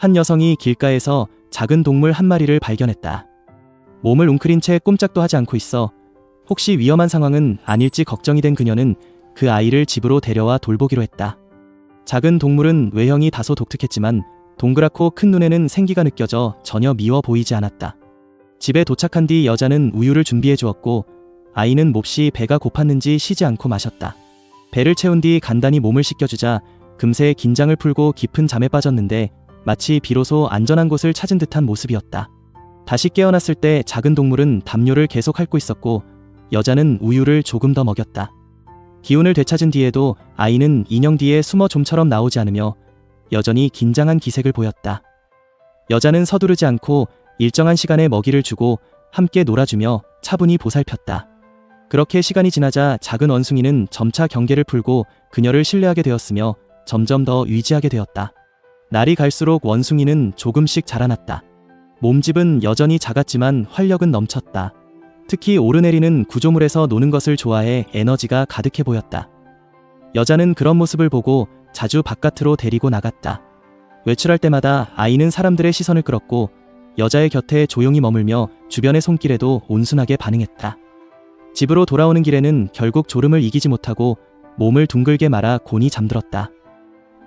한 여성이 길가에서 작은 동물 한 마리를 발견했다. 몸을 웅크린 채 꼼짝도 하지 않고 있어 혹시 위험한 상황은 아닐지 걱정이 된 그녀는 그 아이를 집으로 데려와 돌보기로 했다. 작은 동물은 외형이 다소 독특했지만 동그랗고 큰 눈에는 생기가 느껴져 전혀 미워 보이지 않았다. 집에 도착한 뒤 여자는 우유를 준비해 주었고 아이는 몹시 배가 고팠는지 쉬지 않고 마셨다. 배를 채운 뒤 간단히 몸을 씻겨주자 금세 긴장을 풀고 깊은 잠에 빠졌는데 마치 비로소 안전한 곳을 찾은 듯한 모습이었다. 다시 깨어났을 때 작은 동물은 담요를 계속 핥고 있었고 여자는 우유를 조금 더 먹였다. 기운을 되찾은 뒤에도 아이는 인형 뒤에 숨어 좀처럼 나오지 않으며 여전히 긴장한 기색을 보였다. 여자는 서두르지 않고 일정한 시간에 먹이를 주고 함께 놀아주며 차분히 보살폈다. 그렇게 시간이 지나자 작은 원숭이는 점차 경계를 풀고 그녀를 신뢰하게 되었으며 점점 더 의지하게 되었다. 날이 갈수록 원숭이는 조금씩 자라났다. 몸집은 여전히 작았지만 활력은 넘쳤다. 특히 오르내리는 구조물에서 노는 것을 좋아해 에너지가 가득해 보였다. 여자는 그런 모습을 보고 자주 바깥으로 데리고 나갔다. 외출할 때마다 아이는 사람들의 시선을 끌었고 여자의 곁에 조용히 머물며 주변의 손길에도 온순하게 반응했다. 집으로 돌아오는 길에는 결국 졸음을 이기지 못하고 몸을 둥글게 말아 곤히 잠들었다.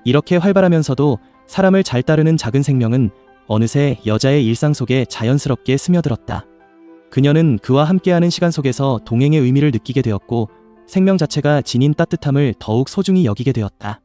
이렇게 활발하면서도 사람을 잘 따르는 작은 생명은 어느새 여자의 일상 속에 자연스럽게 스며들었다. 그녀는 그와 함께하는 시간 속에서 동행의 의미를 느끼게 되었고 생명 자체가 지닌 따뜻함을 더욱 소중히 여기게 되었다.